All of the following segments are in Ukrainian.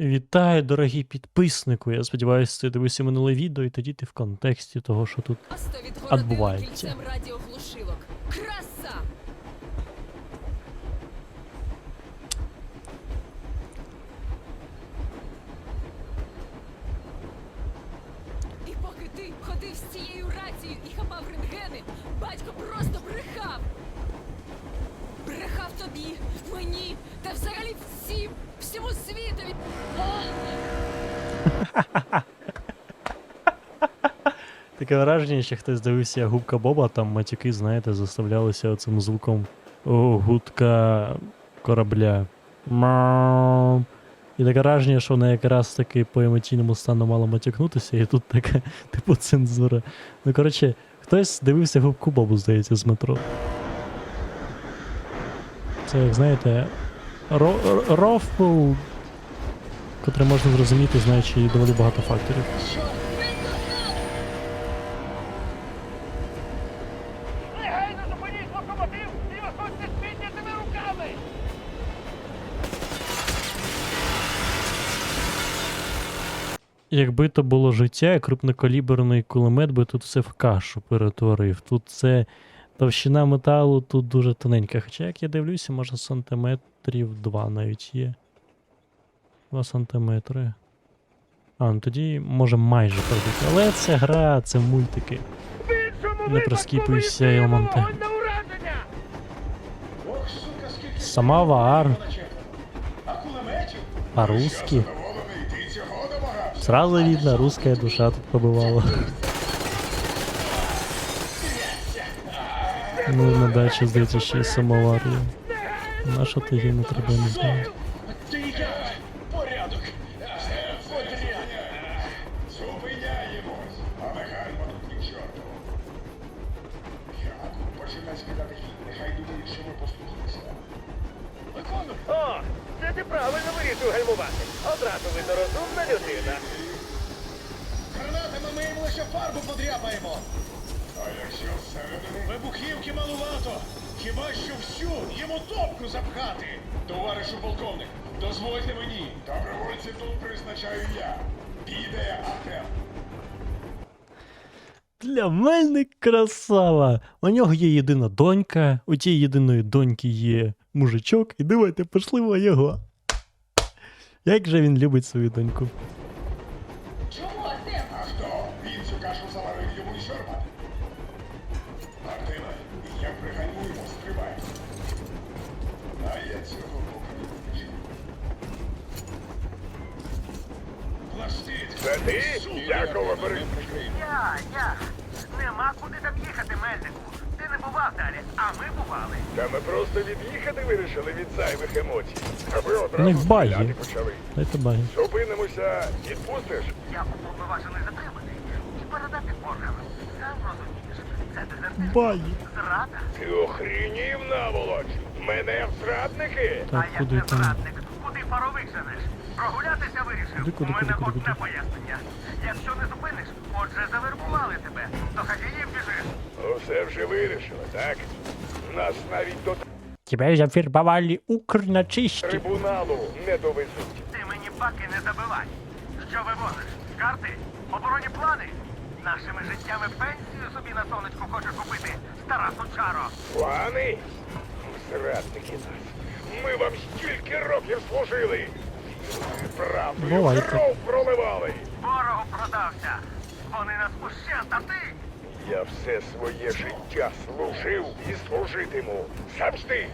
Вітаю, дорогі підписнику. Я сподіваюся, ти дивився минуле відео, і тоді ти в контексті того, що тут. Відбувається. Краса! І поки ти ходив з цією рацією і хапав рентгени, батько просто брехав. Брехав тобі, мені та взагалі всім, всьому світові. Таке враження, що хтось дивився губка Боба, там матюки, знаєте, заставлялися оцим звуком о, гудка корабля. Мам. І таке враження, що вона якраз таки по емоційному стану мала матюкнутися, і тут така, типу, цензура. Ну, коротше, хтось дивився губку Бобу, здається, з метро. Це, як знаєте, рофл, котрий можна зрозуміти, знаючи доволі багато факторів. Негайно зупиніть локомотив і виходьте з піднятими руками! Якби то було життя, крупнокаліберний кулемет би тут все в кашу перетворив. Тут це товщина металу тут дуже тоненька. Хоча, як я дивлюся, може сантиметрів 2 навіть є. 2 сантиметри. А, ну тоді може майже пробити. Але це гра, це мультики. Не проскіпуйся, скільки Самовар. А домагався. Сразу видно, русская душа тут побывала. Ну, на дачі, здається, ще й самовар є. На що ти не треба, не знаю. Порядок! Зупиняємось! Але гальма тут ні чорту. Яку починай скидати хід, нехай думають, що ми послухалися. Виконую! О, це ти правильно вирішив гальмувати. Одразу видно розумна людина. Гранатами ми їм лише фарбу подряпаємо! Вибухівки малувато, хіба що всю йому топку запхати? Товаришу полковник, дозвольте мені. Добровольців тут призначаю я. Піде Артем. Для мене красава! У нього є єдина донька, у тієї єдиної доньки є мужичок, і давайте пошлимо його. Як же він любить свою доньку. Чому Артем? А хто? Він цю кашу заварив йому і шарпати. Дякую, Борис. Я, я. Нема куди там їхати, Мельнику. Ти не бував далі, а ми бували. Та ми просто від'їхати вирішили від зайвих емоцій. А ви одразу них баги. стріляти почали. Дайте баги. Зупинимося, відпустиш? Я уповноважений затримати і передати органам. Сам розумієш, це дезертир. Баги. Зрада. Ти охрінів наволоч. Мене в зрадники. Так, а як не там? зрадник, куди паровик женеш? Прогулятися вирішив. Куди, куди, У мене куди, куди, одне куди? пояснення. Якщо не зупиниш, отже завербували тебе. До хазяїв біжиш. Усе вже вирішили, так? Нас навіть до Тебе завербовали укрначисті. трибуналу не довезуть. Ти мені баки не забивай. Що вивозиш? Карти? Оборонні плани? Нашими життями пенсію собі на сонечку хочеш купити, стара сучаро. Плани? Зрадники нас. Ми вам стільки років служили. Правду, Бувайте. кров проливали. Ворогу продався. Вони нас ущент, а ти? Я все своє життя служив і служитиму. Завжди.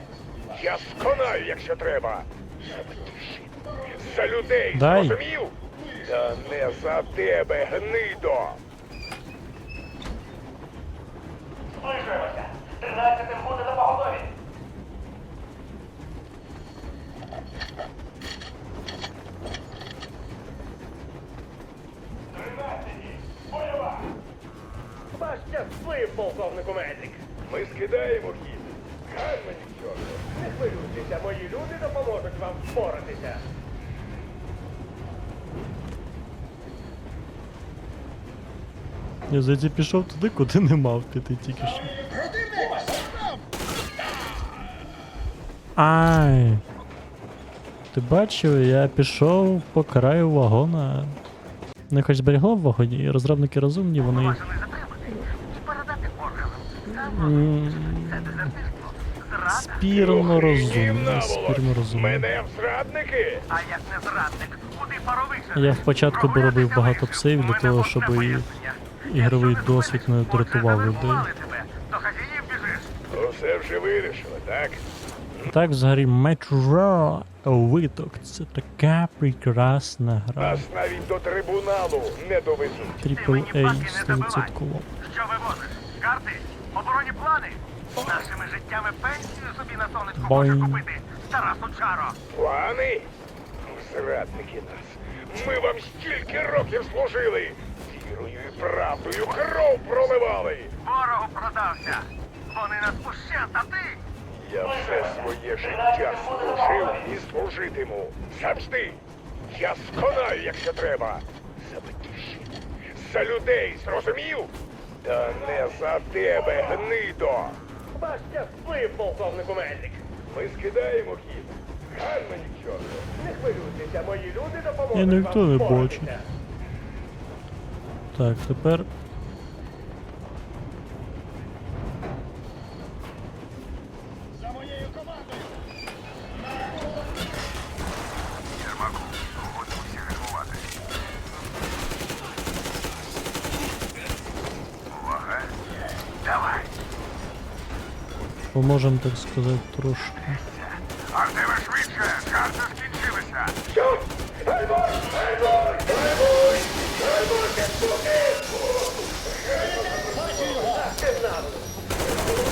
Я сконаю, якщо треба. За батьківщину. За людей, Дай. зрозумів? Та не за тебе, гнидо. Зближуємося. Тринадцятим буде на поготові. Ваш сплив, полковнику Медик. Ми скидаємо хід. Гарно нічого. Не хвилюйтеся, мої люди допоможуть вам впоратися. Я здається, пішов туди, куди не мав піти тільки що. Ай. Ти бачив, я пішов по краю вагона. Не хоч зберігло в вагоні, розробники розумні, вони затримати і передати органам. м, Це дезертирство. Зрада. Спірно розумні, Гівна, спірно розумні. Мене в зрадники? А як не зрадник, куди паровише? Я спочатку доробив багато псів для того, щоб і ігровий досвід не дратував людей. До хазяїв біжиш. Усе вже вирішили, так? Так, взагалі, Metro Виток це така прекрасна гра. Нас навіть до трибуналу не довезуть. Triple A 100%. Що вивозиш? Карти? Плани? Нашими життями пенсію собі на сонечку хочеш купити, стара сучаро. Плани? Зрадники нас. Ми вам стільки років служили. Вірою і правдою кров проливали. Ворогу продався. Вони нас ущент, а ти? Я все своє життя служив і служитиму. Завжди. Я сконаю, якщо треба. За батьківщину. За людей, зрозумів? Та не за тебе, гнидо. Бачте, вплив, полковнику Мельник. Ми скидаємо хід. Гарно нічого. Не хвилюйтеся, мої люди допоможуть Я ніхто не бачить. Так, тепер. За моєю командою! Поможемо, так сказати, трошки. Артеме швидше, карти скінчилися.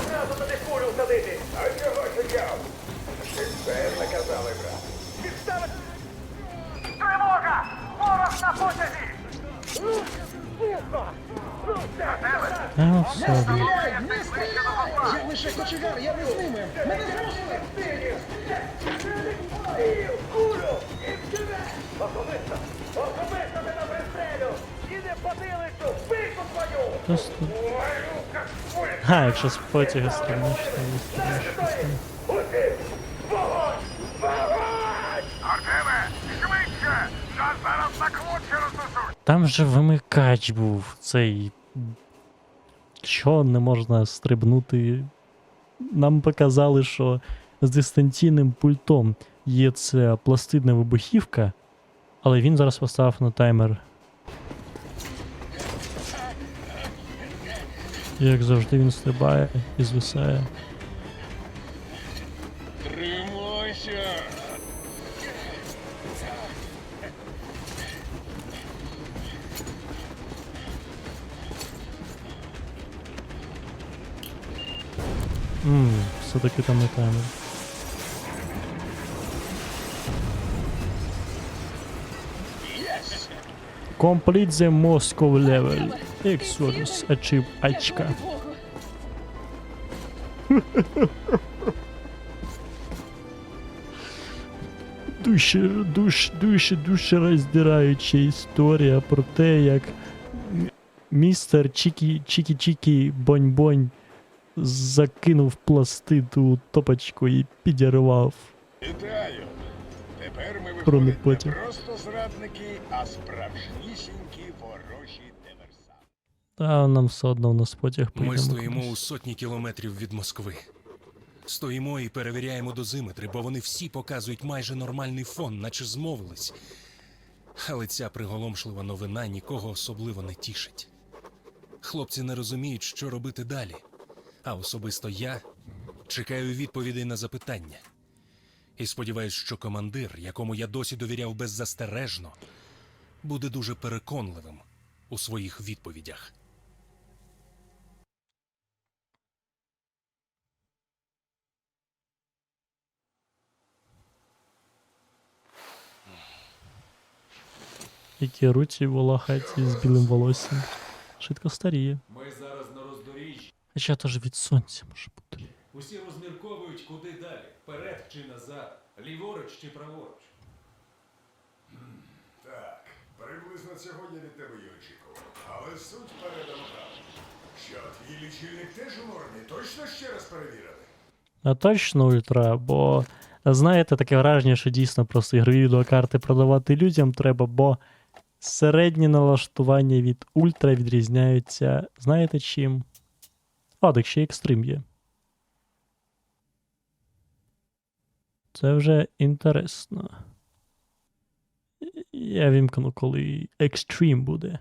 Одразу туди кулю садити. А чого чекав? Ще це наказали, брат. Відставити! Тривога! Ворог на потязі! Ну. Все! Я кочегар, я не з ними! Мене змусили! Кулю! І вчине! Особисто! Особисто тебе пристрелю! І не потилицю! Пику твою! Просто... А, якщо з потяга стрімеш, то не стрімеш. Усі! Вогонь! Вогонь! Артеме, швидше! Нас зараз на клочі рознесуть! Там же вимикач був цей. Що не можна стрибнути. Нам показали, що з дистанційним пультом є ця пластидна вибухівка, але він зараз поставив на таймер. Як завжди він стрибає і звисає. Ммм, все-таки там не таймер. Complete the Moscow level. Exodus achieve очка. Душе, душ, душе, душераздираюча історія про те, як містер Чікі, Чікі Чікі Бонь-Бонь закинув пласти ту топочку і підірвав. Вітаю! Тепер ми Про виходить не просто зрадники, а справжнісінькі ворожі диверсанти. Та нам все одно на потяг Ми стоїмо у сотні кілометрів від Москви. Стоїмо і перевіряємо дозиметри, бо вони всі показують майже нормальний фон, наче змовились. Але ця приголомшлива новина нікого особливо не тішить. Хлопці не розуміють, що робити далі. А особисто я чекаю відповідей на запитання. І сподіваюсь, що командир, якому я досі довіряв беззастережно, буде дуже переконливим у своїх відповідях. Які руці волохаті з білим волоссям. Швидко старіє. Ми зараз. Хоча то ж від сонця може бути. Усі розмірковують, куди далі. Вперед чи назад, ліворуч чи праворуч. Так, приблизно цього я від тебе й очікував. Але суть передано так. Що твій лічильник теж у нормі? Точно ще раз перевірили? А точно ультра, бо Знаєте, таке враження, що дійсно просто ігрові відеокарти продавати людям треба, бо середні налаштування від ультра відрізняються, знаєте чим? А, так ще екстрим є. Це вже інтересно. Я вімкну, коли екстрім буде.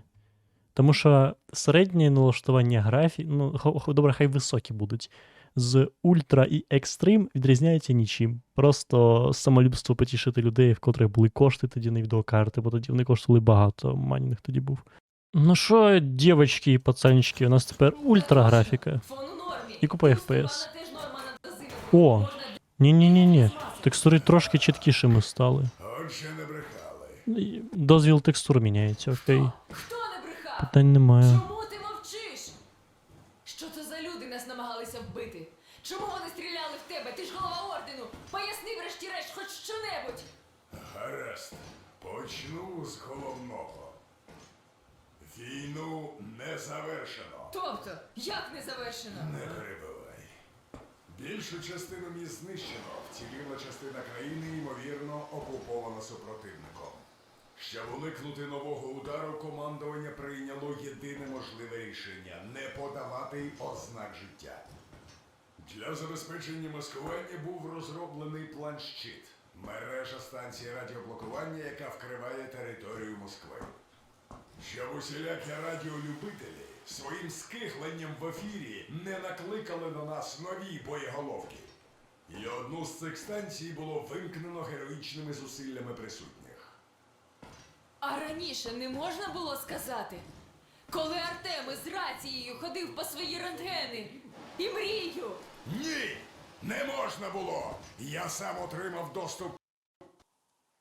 Тому що середнє налаштування графіки, ну, добре, хай високі будуть. З ультра і екстрим відрізняються нічим. Просто самолюбство потішити людей, в котрих були кошти тоді на відеокарти, бо тоді вони коштували багато, майнінг тоді був. Ну що, дівчатки і пацанчики, у нас тепер ультра графіка. І купа FPS. О, ні-ні-ні-ні. Текстури трошки чіткішими стали. Дозвіл текстур міняється, окей. Питань немає. Чому ти мовчиш? Що це за люди нас намагалися вбити? Чому вони стріляли в тебе? Ти ж голова ордену. Поясни врешті-решт хоч щонебудь. Гаразд. Почну з головного. Війну не завершено. Тобто, як не завершено? Не перебивай. Більшу частину міст знищено, вціліла частина країни, ймовірно, окупована супротивником. Щоб уникнути нового удару, командування прийняло єдине можливе рішення не подавати ознак життя. Для забезпечення маскування був розроблений план щит мережа станції радіоблокування, яка вкриває територію Москви. Щоб усілякі радіолюбителі своїм скихленням в ефірі не накликали на нас нові боєголовки. І одну з цих станцій було вимкнено героїчними зусиллями присутніх. А раніше не можна було сказати? Коли Артем із рацією ходив по свої рентгени і мрію. Ні! Не можна було! Я сам отримав доступ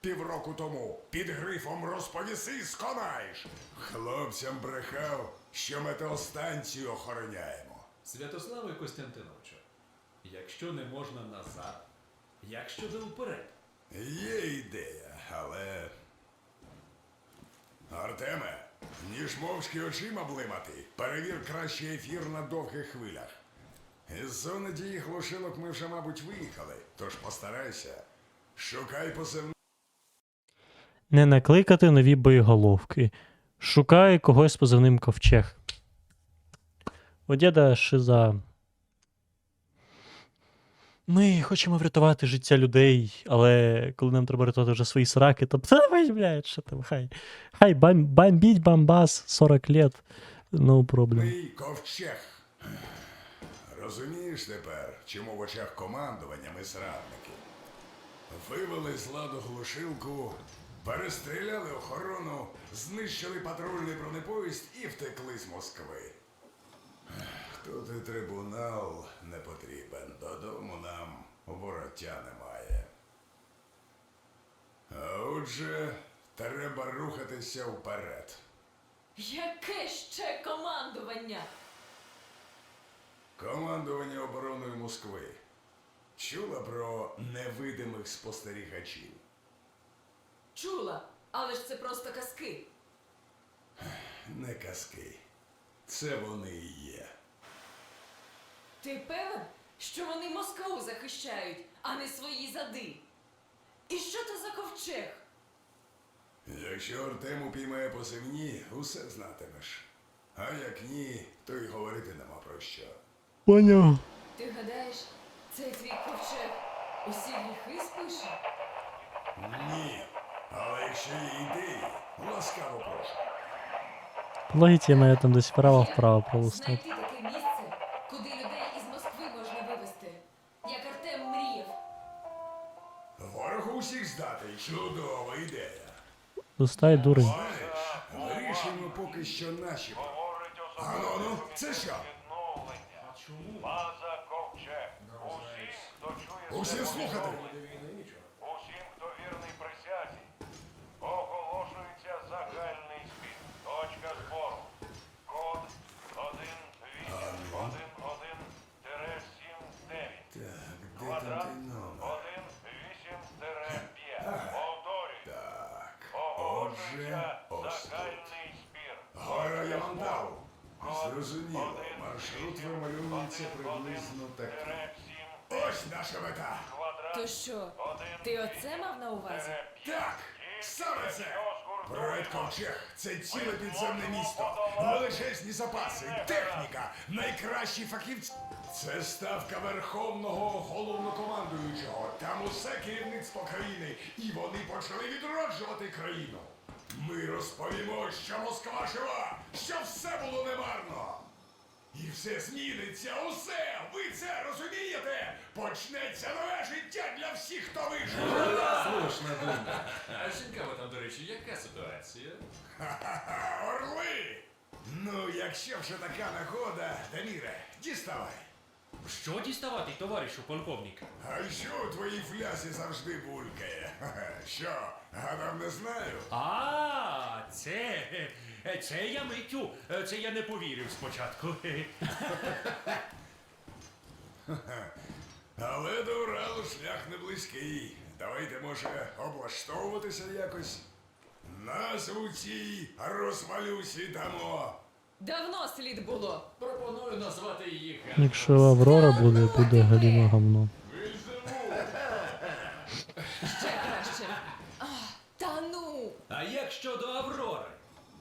півроку тому. Під грифом розповіси, сконаєш! Хлопцям брехав, що метеостанцію охороняємо. Святославе Костянтиновичу, якщо не можна назад, як щодо вперед? Є ідея, але. Артеме, ніж мовчки очима блимати, перевір краще ефір на довгих хвилях. Із зони дії глушилок ми вже, мабуть, виїхали, тож постарайся. Шукай позивний. Не накликати нові боєголовки. Шукай когось позивним ковчег. У діда шиза. Ми хочемо врятувати життя людей, але коли нам треба рятувати вже свої сраки, то ви, блядь, що там, хай. Хай бам, бомбіть бомбас 40 лет. No problem. Мій ковчег. Розумієш тепер, чому в очах командування ми зрадники? Вивели з ладу глушилку, перестріляли охорону, знищили патрульний бронепоїзд і втекли з Москви. Тут і трибунал не потрібен. Додому нам вороття немає. А отже, треба рухатися вперед. Яке ще командування? Командування обороною Москви. Чула про невидимих спостерігачів. Чула, але ж це просто казки. Не казки. Це вони і є. Ти певен, що вони Москву захищають, а не свої зади? І що це за ковчег? Якщо Артем упіймає по позивні, усе знатимеш. А як ні, то й говорити нема про що. Поняв. Ти гадаєш, цей твій ковчег усі гріхи спише? Ні. Але якщо є ідеї, ласкаво прошу. Я маю там десь вправо-вправо Як знайти таке місце, куди людей із Москви можна вивезти, як Артем мріяв. Ворогу усіх здати. Чудова ідея. Достай дурень. Знаєш, вирішуємо поки що наші. Ану, ну, це що? База ковчег. Усі, хто чує Усі слухати. Зрозуміло, маршрут вимальовується приблизно такий. 7 Ось наша мета. То що, ти оце мав на увазі? Так, саме це! Проект Ковчег це ціле підземне місто, величезні запаси, техніка, найкращі фахівці. Це ставка верховного головнокомандуючого. Там усе керівництво країни, і вони почали відроджувати країну. Ми розповімо, що Москва жива, що все було немарно. І все зміниться, усе! Ви це розумієте? Почнеться нове життя для всіх, хто вижив! Слушна думка. А жінками там, до речі, яка ситуація? Ха-ха-ха, орли! Ну, якщо вже така нагода, Даміре, діставай. Що діставати, товаришу полковник? А що у твоїй флясі завжди булькає? Що, гадав не знаю? А, це. Це я миттю. Це я не повірив спочатку. Але до Уралу шлях не близький. Давайте, може, облаштовуватися якось. Назву цій розвалюсі дамо. Давно слід було. Пропоную назвати її Ген. Якщо Аврора буде, буде галіма гамно. Ще краще. А, та ну! А як щодо Аврори?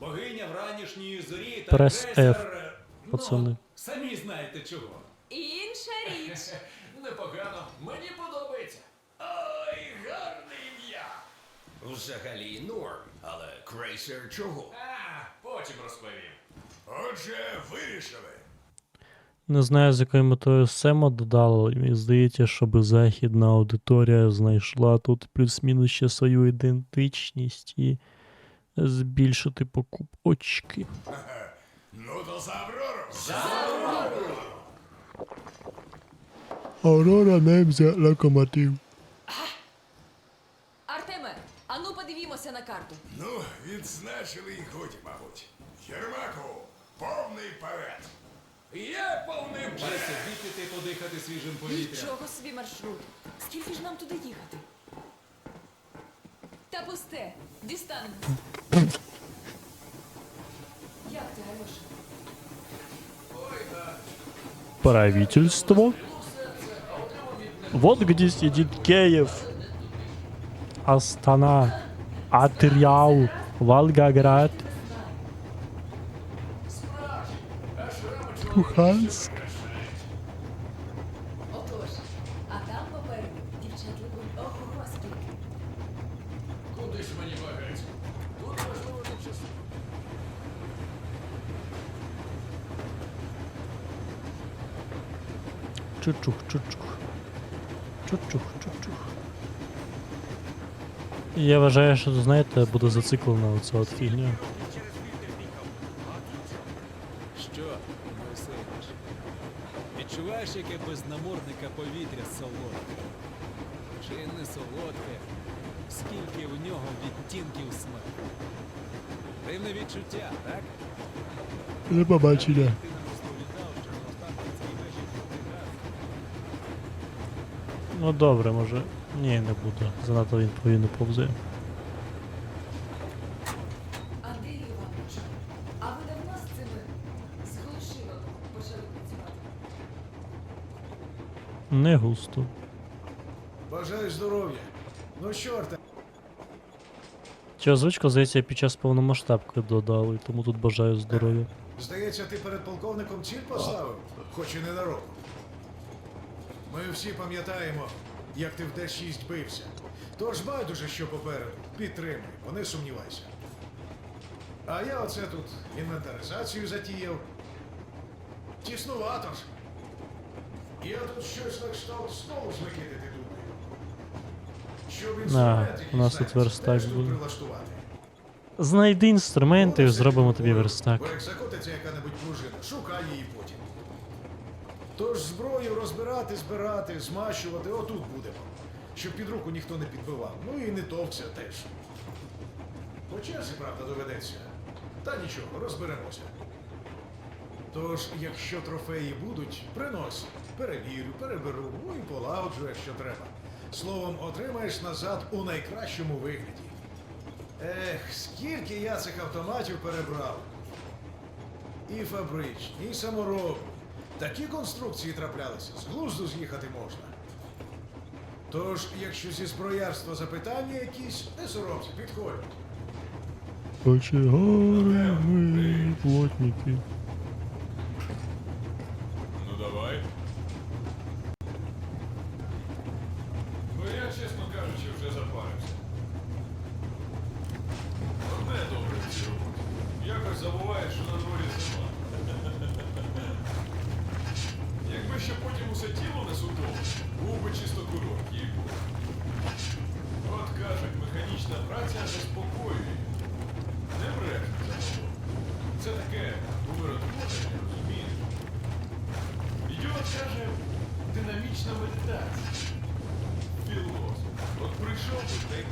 Богиня вранішньої зорі та Прес крейсер... Е, пацани. Ну, самі знаєте чого. Інша річ. Непогано, мені подобається. Ой, гарне ім'я! Взагалі норм, але крейсер чого? А, потім розповім. Отже, вирішили. Не знаю, з якою метою Сема додало. Мені здається, щоб західна аудиторія знайшла тут плюс-мінус ще свою ідентичність і збільшити покупочки. Ну то за Аврору! Аврора немзя локомотив. Артеме, ану подивімося на карту. Ну, відзначили і годі, мабуть. Єрмаку, повний перед. Є повний Присидіти та подихати свіжим повітрям. Нічого собі маршрут. Скільки ж нам туди їхати? Та пусте, дістанемо. Як ти, Альоша? Правительство. Вот где сидит Киев. Астана. Атряу. Волгоград. Луганськ. Отож, а там попереду дівчат любить ого скільки. Куди ж мені багать? Тут важливо не часу. Чучух, чучух. Чучух, чучух. Я вважаю, що, знаєте, буде зациклена оця от фігня. Яке без намордника повітря солодке? Чи не солодке? Скільки в нього відтінків смаку? Дивне відчуття, так? Не побачення. Ну добре, може. Ні, не буду. Занадто він повинен повзе. Андрій Іванович, а ви давно з цими з глушилок почали працювати? Не густо. Бажаю здоров'я. Ну що, Арте, Ця озвучка, здається, під час повномасштабки додали, тому тут бажаю здоров'я. здається, ти перед полковником ціль поставив, хоч і ненароком. Ми всі пам'ятаємо, як ти в Д-6 бився. Тож байдуже, що попереду. Підтримуй, бо не сумнівайся. А я оце тут інвентаризацію затіяв. Тіснувато ж. Я тут щось на кшталт знову змикитити думаю. Щоб інструмент, який у нас тут верстак буде. прилаштувати. Знайди інструменти і зробимо тобі верстак. Бо як закотиться яка-небудь пружина, шукай її потім. Тож зброю розбирати, збирати, змащувати отут будемо. Щоб під руку ніхто не підбивав. Ну і не товкся теж. По черзі, правда, доведеться. Та нічого, розберемося. Тож, якщо трофеї будуть, принось. Перевірю, переберу, ну і полагоджу, якщо треба. Словом, отримаєш назад у найкращому вигляді. Ех, скільки я цих автоматів перебрав. І фабричні, і саморобні. Такі конструкції траплялися, з глузду з'їхати можна. Тож, якщо зі зброярства запитання якісь, не соромся, підходь. Кочегары мы плотники. Ну давай. Ну я, чесно кажучи, вже запарився. Одне добре в цій роботі. Якось забуваєш, що на дворі зима. Якби ще потім усе тіло не судово, був би чисто курорт, їй От кажуть, механічна праця заспокоює. Не брешуть за того. Це таке умиротворення, розумієш? Ідіот каже, динамічна медитація. Філософ. От прийшов би та й.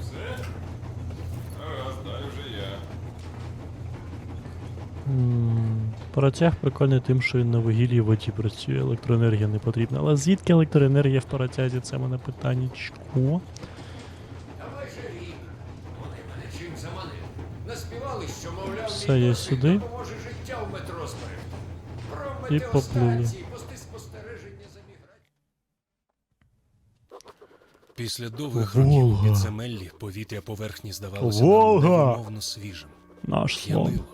Все? Вже я. М, прикольний тим, що він на вугіллі і воді працює, електроенергія не потрібна. Але звідки електроенергія в паротязі? Це мене питаннячко. Давай же рік. І поплили. Після довгих Волга. років у підземеллі повітря поверхні здавалося Волга. нам невимовно свіжим. Наш слон. П'янило.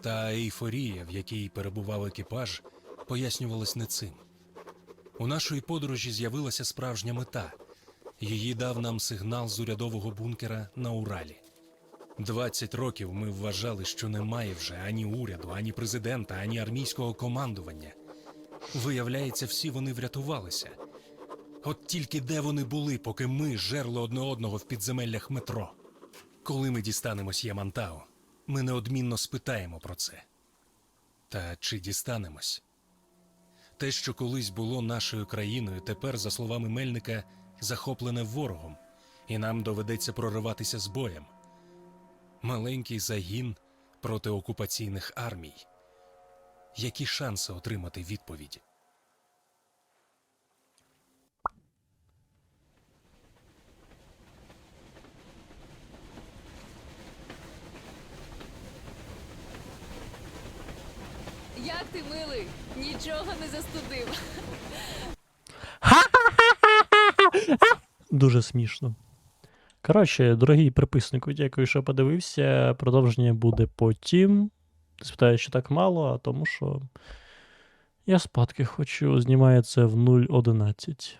Та ейфорія, в якій перебував екіпаж, пояснювалась не цим. У нашої подорожі з'явилася справжня мета. Її дав нам сигнал з урядового бункера на Уралі. 20 років ми вважали, що немає вже ані уряду, ані президента, ані армійського командування. Виявляється, всі вони врятувалися. От тільки де вони були, поки ми жерли одне одного в підземеллях метро. Коли ми дістанемось Ямантау, ми неодмінно спитаємо про це. Та чи дістанемось? Те, що колись було нашою країною, тепер, за словами Мельника, захоплене ворогом, і нам доведеться прориватися з боєм. Маленький загін проти окупаційних армій. Які шанси отримати відповіді? Як ти милий? Нічого не застудив. Дуже смішно. Коротше, дорогий приписнику, дякую, що подивився. Продовження буде потім. Спитаю, що так мало, а тому що я спадки хочу. знімається це в 0.11.